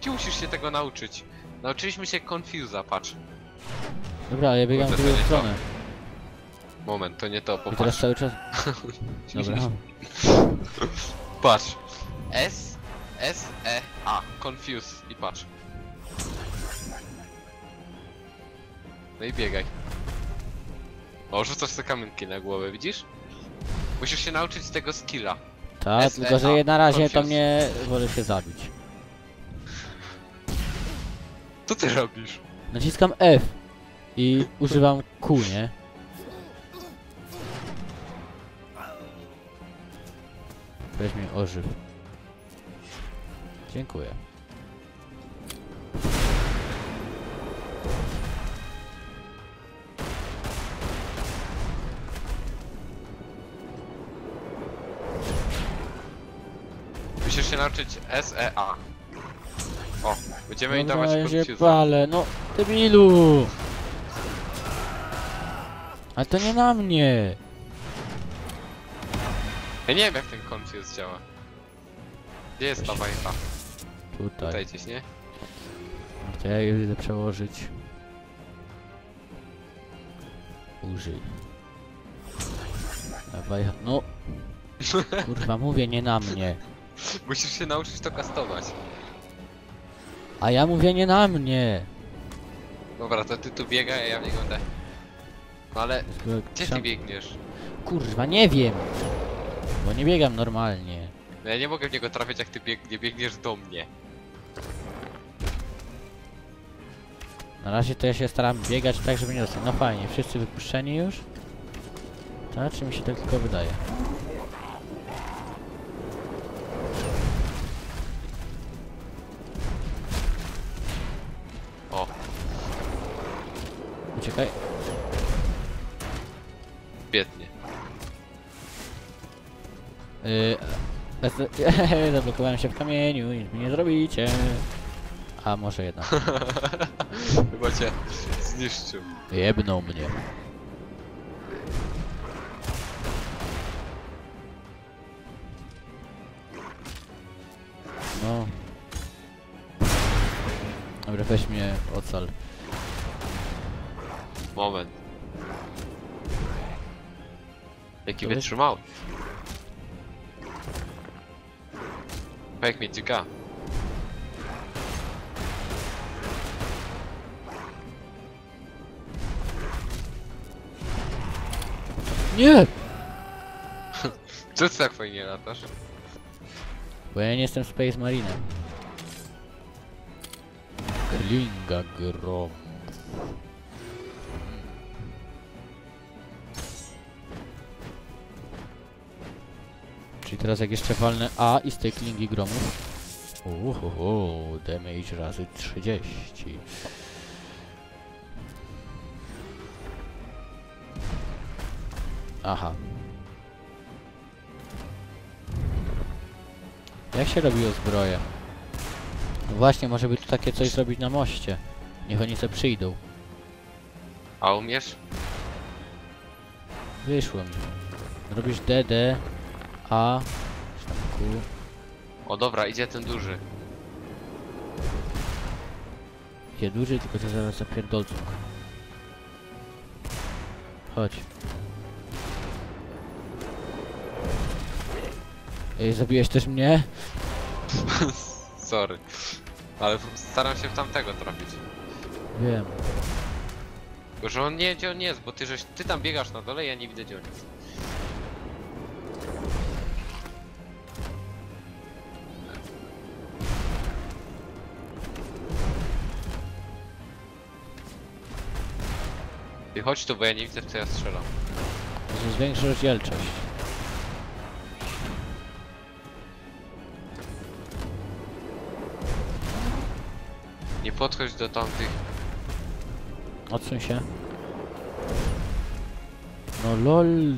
ty musisz się tego nauczyć. Nauczyliśmy się Confuse'a, patrz. Dobra, ale ja biegam w Kurde, to drugą nie stronę. Moment, to nie to, I teraz popatrz. cały czas... Dobra. Patrz. S, S, E, A. Confuse. I patrz. No i biegaj. O, rzucasz te kamienki na głowę, widzisz? Musisz się nauczyć tego skilla. Tak, S, E, tylko że na razie to confuse. mnie wolę się zabić. Co ty robisz? Naciskam F i używam Q, nie? Weź mnie ożyw. Dziękuję. Musisz się nauczyć S, E, A. O, będziemy jej Dobra, dawać ja się Confuse'a. palę, no debilu! Ale to nie na mnie! Ja nie wiem jak ten Confuse działa. Gdzie jest ta bajka? Tutaj. Tutaj gdzieś, nie? To ja je idę przełożyć. Użyj. Dawaj, no. Kurwa, mówię nie na mnie. Musisz się nauczyć to kastować. A ja mówię nie na mnie. Dobra, to ty tu biegaj, a ja w niego będę. No ale gdzie ty biegniesz? Kurwa, nie wiem. Bo nie biegam normalnie. No ja nie mogę w niego trafiać jak ty bieg nie biegniesz do mnie. Na razie to ja się staram biegać tak, żeby nie dostać. No fajnie, wszyscy wypuszczeni już? Tak, czy mi się tak tylko wydaje? Uciekaj. biednie. Yy, e- zablokowałem się w kamieniu, nic mi nie zrobicie. A może jednak. Chyba cię zniszczył. Jebnął mnie. No. Dobra, weź mnie ocal. Moment. Jaki Dobry. wytrzymał. Jak mnie tyka. Nie! Co ty tak fajnie latasz? Bo ja nie jestem Space Marinem. Klinga grom. Czyli teraz jak jeszcze walnę A i z tej klingi gromów. Uhuhu, damage razy 30. Aha. Jak się robiło zbroję? No właśnie, może by tu takie coś zrobić na moście. Niech oni se przyjdą. A umiesz? Wyszło mi. Robisz DD, A, Q. O dobra, idzie ten duży. Idzie duży, tylko to zaraz zapierdolcą. Chodź. Ej, zabiłeś też mnie? Sorry. Ale staram się w tamtego trafić. Wiem. Tylko, że on nie wie gdzie on jest, bo ty żeś, ty tam biegasz na dole, ja nie widzę gdzie on jest. Ty chodź tu, bo ja nie widzę w co ja strzelam. To zwiększa rozdzielczość. Nie podchodź do tamtych. Odsuń się. No lol.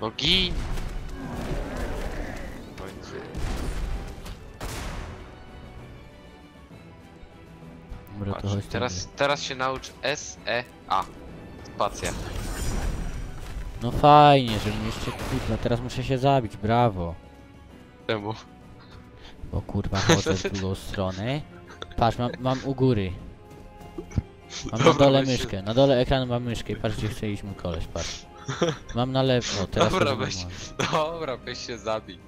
No gin! Teraz, teraz się naucz S, E, A. Spacja. No fajnie, że mnie jeszcze kurwa, teraz muszę się zabić, brawo. Czemu? Bo kurwa chodzę w drugą stronę. Patrz, mam, mam u góry. Mam na Dobra, dole myszkę. Na dole ekranu mam myszkę i patrz gdzie chce iść mój koleś, patrz. Mam na lewo, teraz Dobra, to weź. wygląda. Dobra, weź się zabij.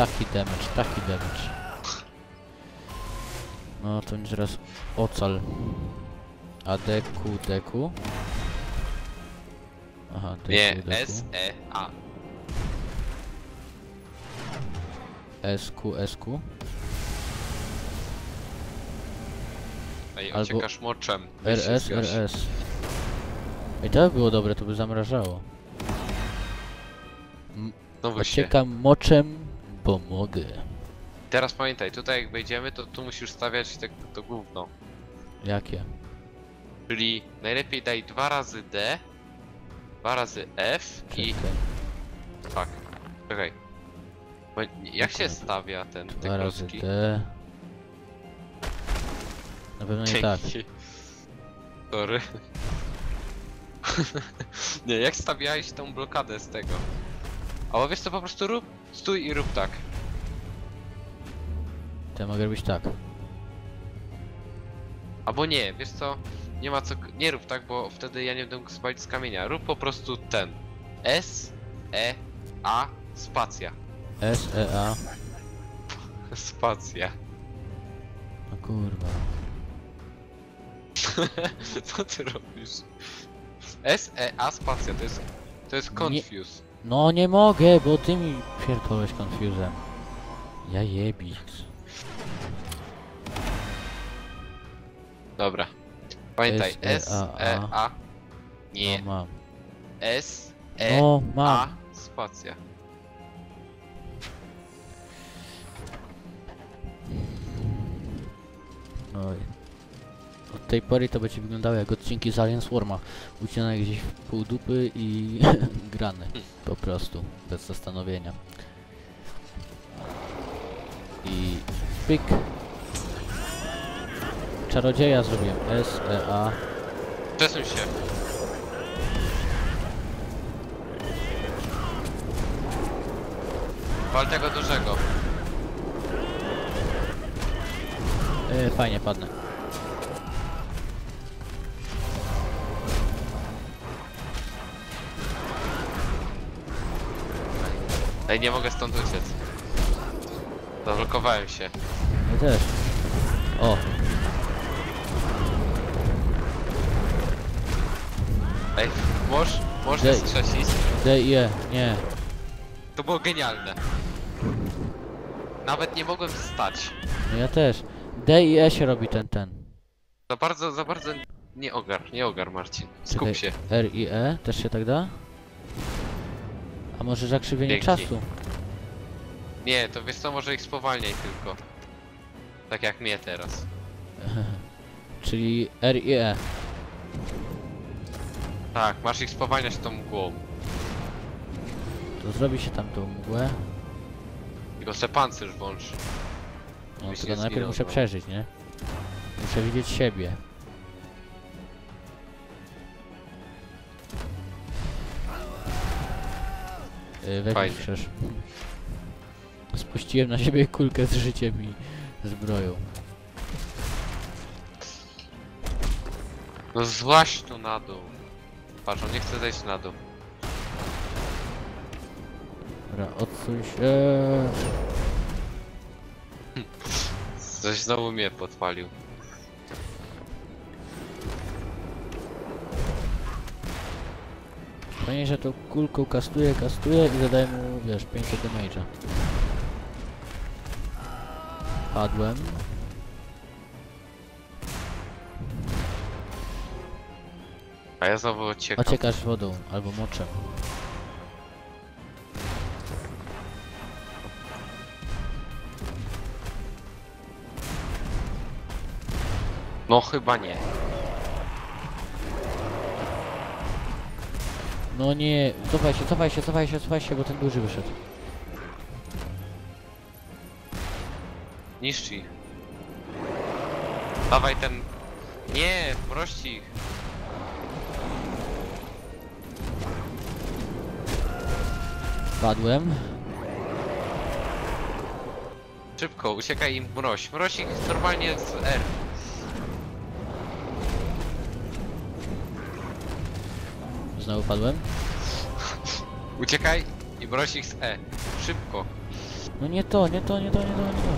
Taki damage, taki damage. No to teraz ocal. A deku, deku. Aha, deku, Nie, deku. S, E, A. SQ, SQ. Ej, Albo ociekasz moczem. RS. RS. Ej, to by było dobre, to by zamrażało. Znowu się. Ociekam moczem, bo mogę. Teraz pamiętaj, tutaj jak wejdziemy, to tu musisz stawiać te, to gówno. Jakie? Czyli najlepiej daj dwa razy D, dwa razy F i... Czekaj. Fuck. Czekaj. Bo jak się stawia ten, te Dwa razy? D. Na pewno nie tak. Dzięki. Sorry. nie, jak stawiałeś tą blokadę z tego? Albo wiesz co, po prostu rób, stój i rób tak. To ja mogę robić tak. Albo nie, wiesz co, nie ma co, nie rób tak, bo wtedy ja nie będę mógł spalić z kamienia. Rób po prostu ten. S, E, A, spacja. S, E, A. Spacja. No kurwa. Co ty robisz? S, E, A, spacja, to jest, to jest confuse. No nie mogę, bo ty mi pierdolłeś confusem. Ja jebic. Dobra. Pamiętaj, S, E, A, E, A. A. Nie. No mam. S, E, No A, mam. spacja. Oj. Od tej pory to będzie wyglądało jak odcinki z Alien Swarma. Ucinane gdzieś w pół dupy i grane. Po prostu. Bez zastanowienia. I pyk. Czarodzieja zrobiłem. S, E, A. Przesuń się. Wal tego dużego. E, fajnie padnę. Ej, nie mogę stąd uciec. Zablokowałem się. Ja też. O, Ej, możesz, możesz Dej. strzesić. D i E. Nie. To było genialne. Nawet nie mogłem stać. No ja też. D i E się robi ten, ten. Za bardzo, za bardzo nie ogar, nie ogar Marcin. Skup Czekaj, się. R i E też się tak da? A może zakrzywienie Dzięki. czasu? Nie, to wiesz co, może ich spowalniaj tylko. Tak jak mnie teraz. Czyli R i E. Tak, masz ich spowalniać tą mgłą. To zrobi się tam tą mgłę. Tylko se pancerz włącz. No Byś tylko nie najpierw zginął, muszę no. przeżyć, nie? Muszę widzieć siebie. Fajnie. przecież. Spuściłem na siebie kulkę z życiem i zbroją. No złaś tu na dół. Patrz, on nie chce zejść na dół. Dobra, odsuń się. Coś znowu mnie podpalił. Że tą kulką kastuje, kastuje i zadaje mu, wiesz, 500 damage'a. Padłem. A ja znowu ociekam. Ociekasz wodą albo moczem. No chyba nie. No nie, cofaj się, cofaj się, cofaj się, cofaj się, bo ten duży wyszedł. Niszcz ich. Dawaj ten... Nie, mrości ich. Padłem. Szybko, uciekaj im mroź. Mroź ich normalnie z R. Znowu padłem. Uciekaj i mroź ich z E. Szybko. No nie to, nie to, nie to, nie to, nie to.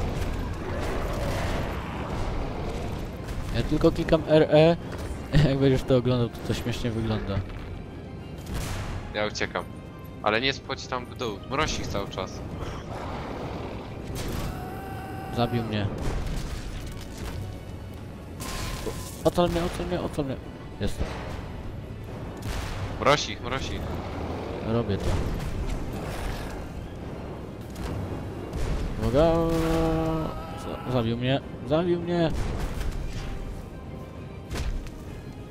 Ja tylko klikam RE. Jak będziesz to oglądał, to to śmiesznie wygląda. Ja uciekam. Ale nie spłać tam w dół. Mroź ich cały czas. Zabił mnie. Ocal mnie, ocal mnie, ocal mnie. Jestem. Mroź ich. Robię to. Uwaga! Za- Zabił mnie, zabił mnie!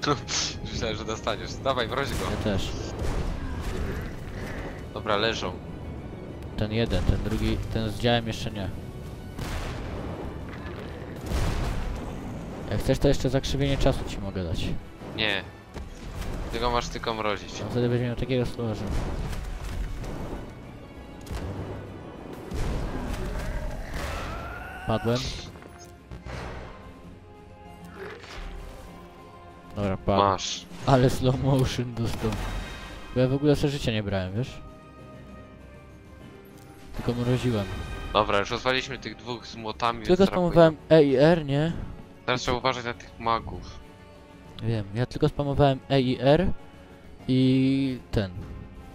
Myślałem, że dostaniesz. Dawaj, mroź go. Ja też. Dobra, leżą. Ten jeden, ten drugi, ten z działem jeszcze nie. Jak chcesz, to jeszcze zakrzywienie czasu ci mogę dać. Nie. Tylko masz tylko mrozić. No wtedy będziemy miał takiego że... Padłem. Dobra, padłem. Masz. Ale slow motion dostał. Bo ja w ogóle sobie życia nie brałem, wiesz? Tylko mroziłem. Dobra, już rozwaliliśmy tych dwóch z młotami. więc Tylko teraz spamowałem E i R, nie? Teraz trzeba uważać na tych magów. Wiem, ja tylko spamowałem E i R i ten.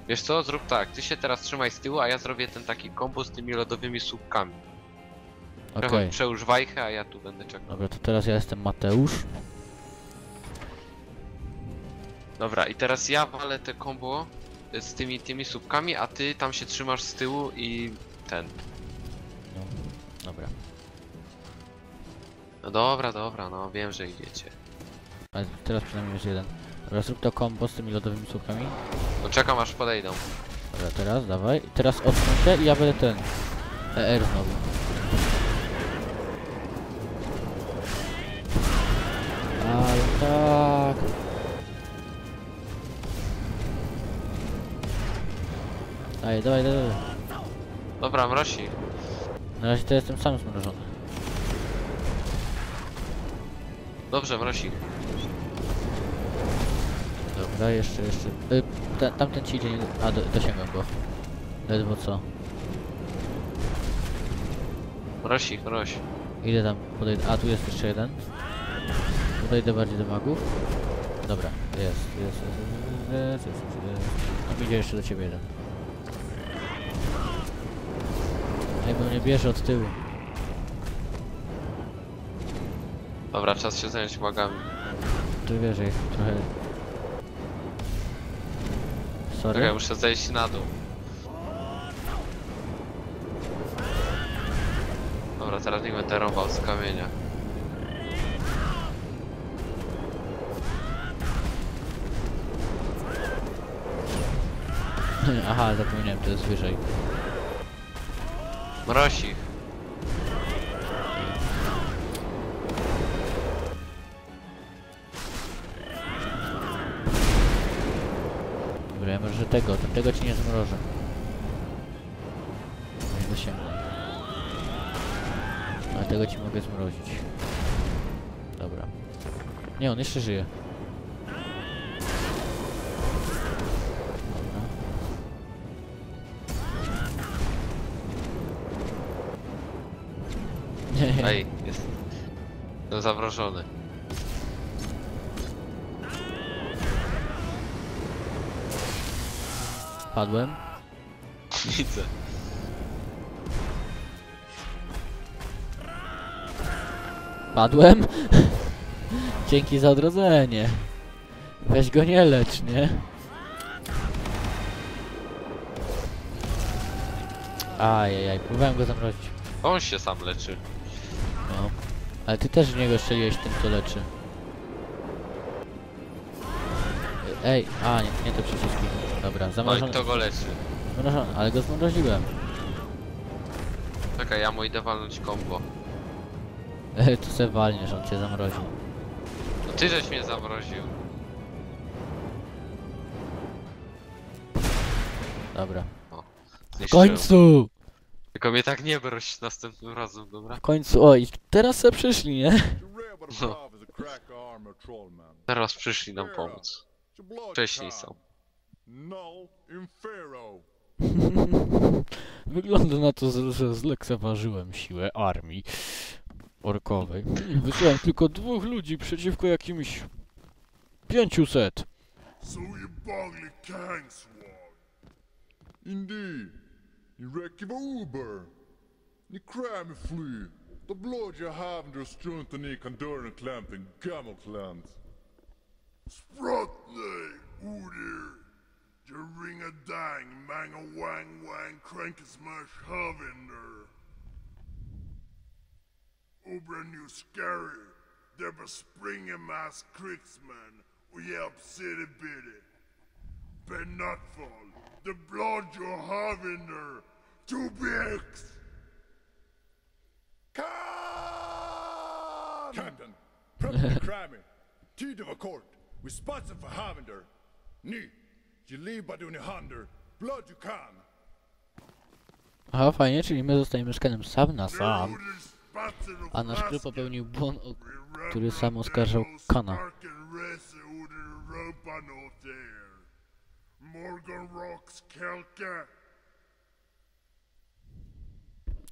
Wiesz co, zrób tak. Ty się teraz trzymaj z tyłu, a ja zrobię ten taki kombo z tymi lodowymi słupkami. Okej. Trochę Przełóż wajchę, a ja tu będę czekał. Dobra, to teraz ja jestem Mateusz. Dobra, i teraz ja walę te kombo z tymi tymi słupkami, a ty tam się trzymasz z tyłu i ten. No, dobra. No dobra, dobra, no wiem, że idziecie. Ale teraz przynajmniej jest jeden. Dobra, zrób to combo z tymi lodowymi słupkami. No czekam aż podejdą. Dobra, teraz dawaj. Teraz odsuń się i ja będę ten. ER znowu. Ale tak. Daj, dawaj, dawaj. dawaj. Dobra, mrosi. Na razie to jestem sam zmrożony. Dobrze, mrosi. Dobra, jeszcze, jeszcze. Y, ta, tamten ci idzie, a do, dosięgam go. Ledwo co. Rosi, roś. Ile tam podejdę? A, tu jest jeszcze jeden. Podejdę bardziej do magów. Dobra, jest, jest, jest, jest, jest, jest. Tam idzie jeszcze do ciebie jeden. Ej, bo mnie bierze od tyłu. Dobra, czas się zająć magami. Tu wiesz, trochę Sorry. Czekaj, muszę zejść na dół. Dobra, teraz nie będę rąbał z kamienia. Aha, zapomniałem, to jest wyżej. Mrosi. Tego, tego ci nie zmrożę. Nie dosięgnę. Ale tego ci mogę zmrozić. Dobra. Nie, on jeszcze żyje. Dobra. Ej, jest. No zamrożony. Padłem. Widzę. Padłem? Dzięki za odrodzenie. Weź go nie lecz, nie? Ajajaj, próbowałem go zamrozić. On się sam leczy. No. Ale ty też w niego strzeliłeś tym, co leczy. Ej, a nie, nie te przyciski. Dobra, No i zamrożony. kto go leczy? Zamrożony, ale go zmroziłem. Czekaj, ja mu idę walnąć combo. Ej, tu se walniesz, on cię zamroził. No ty żeś mnie zamroził. Dobra. W końcu! Tylko mnie tak nie broś następnym razem, dobra? W końcu, oj, teraz se przyszli, nie? No. Teraz przyszli nam pomóc. Wcześniej są. No, infero. Wygląda na to, że- zlekceważyłem siłę armii orkowej. Wysłałem tylko dwóch ludzi przeciwko jakimś 500. So you bogly kangswag. Indeed. You wreck of Uber. Ni crime fly. And you can durn a clamp in Gammelkland. Sprutney, Udir. Ring a dang, mang a wang wang, crank is mush hovinder. Ubra new scary, there be spring in my cricksman, we help city bitty. But not fall, the blood you hovinder, two bigs. Come! Captain, prep the crimey, T to the court, we spots for hovinder, knee. Aha, fajnie, czyli my zostajemy mieszkanem sam na sam. A nasz klub popełnił błąd, o który sam oskarżał Kana.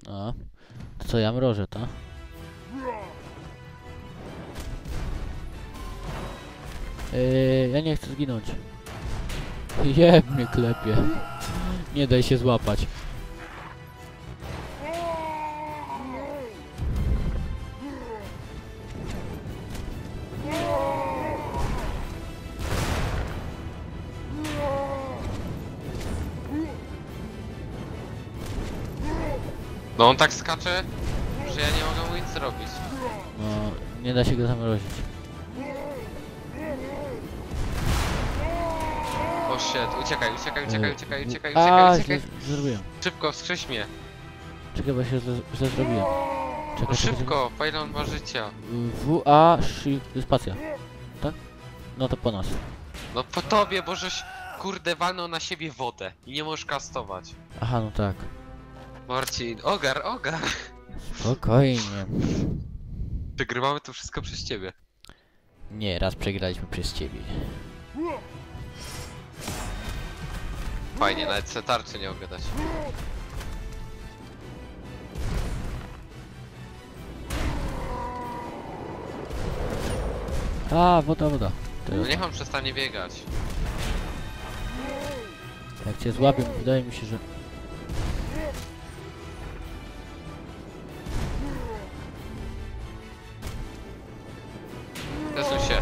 A, to co ja mrożę, to? Yy, ja nie chcę zginąć. Jeb mnie klepie. Nie daj się złapać. No on tak skacze, że ja nie mogę mu nic zrobić. No, nie da się go zamrozić. O shit, uciekaj, uciekaj, uciekaj, uciekaj, uciekaj, A, uciekaj, źle, uciekaj. zrobiłem. Szybko, wskrześ mnie. Czekaj, bo się źle, źle zrobiłem. No Czekaj, czekaj, szybko, Pylon ma życia. czekaj. W, A, Shift, spacja. Tak? No to po nas. No po tobie, bo żeś kurde walnął na siebie wodę i nie możesz kastować. Aha, no tak. Marcin, ogar, ogar. Spokojnie. Przegrywamy to wszystko przez ciebie. Nie, raz przegraliśmy przez ciebie. Fajnie, nawet se tarczy nie mogę dać. A, woda, woda. No Teraz, niech on przestanie biegać. jak cię złapię, wydaje mi się, że... Przesuń się.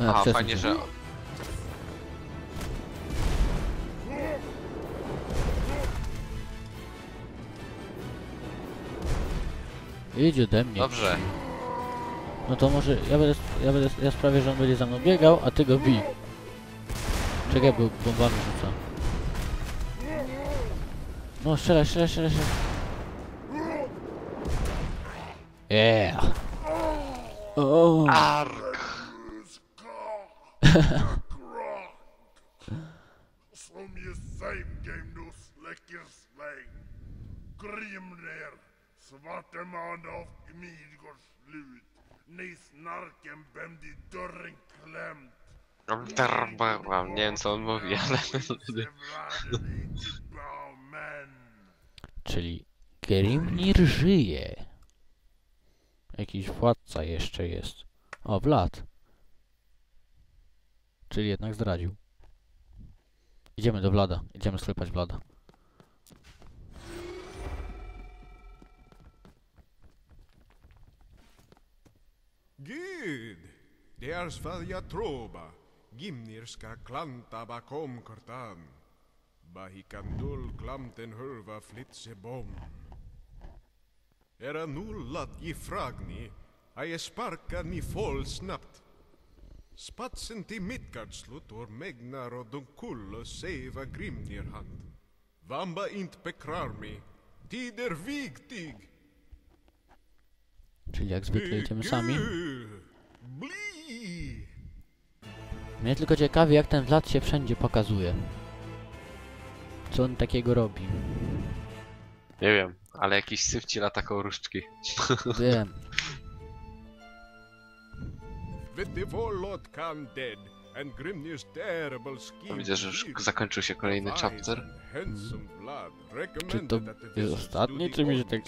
A, Aha, przesuń fajnie, się. że... Idź ode mnie. Dobrze. No to może ja będę, ja będę, ja sprawię, że on będzie za mną biegał, a ty go bij. Czekaj, bo bombami rzuca. No, strzelaj, strzelaj, strzelaj, strzelaj. Yeah. O, Ark! Som je same game no släcker släng. Grimner. Svarte man av Midgård slut. Ni snarken bem di dörren klämt. Nie wiem co on mówi, ale... Czyli Grimnir żyje. Jakiś władca jeszcze jest. O, Vlad. Czyli jednak zdradził. Idziemy do Vlada. Idziemy sklepać Vlada. Gud, det är Svalja Troba, Gimnirska klanta bakom kortan. Bahikandul klamten hurva flitsebom. Era nullat i fragni, a je sparka ni fol snabbt. Spatsen till Midgardslut or megnar och dunkullo seva Grimnir hand. Vamba int bekrarmi, tider vigtig. Czyli jak zwykle idziemy sami. Mnie tylko ciekawi, jak ten Vlad się wszędzie pokazuje. Co on takiego robi? Nie wiem, ale jakiś syf ci lata koło różdżki. Wiem. With the warlord come dead, and Grimnir's terrible scheme Widzę, że już zakończył się kolejny chapter. Vlad Czy to jest ostatni, czy mi się tak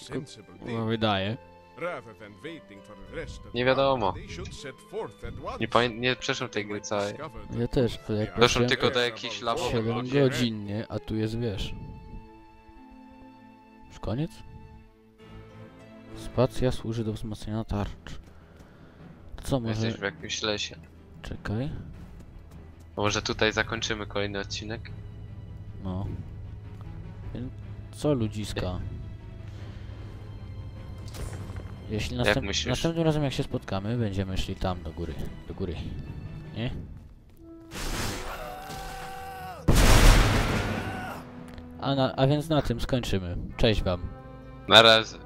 no, wydaje? Rather than waiting for the rest of Nie wiadomo. army, they should set forth at once. Nie, pamię- nie przeszłem tej gry całej. Ja też, ale jak the Doszłem patrzyłem, tylko do jakichś lawowych 7 ludzi. godzin, nie? A tu jest, wiesz... Już koniec? Spacja służy do wzmocnienia tarcz. Co, może... Jesteś w jakimś lesie. Czekaj. Może tutaj zakończymy kolejny odcinek? No. Więc co ludziska? Jeśli następ... myślisz? następnym razem jak się spotkamy, będziemy szli tam do góry. Do góry. Nie? A, na, a więc na tym skończymy. Cześć wam. Na razie.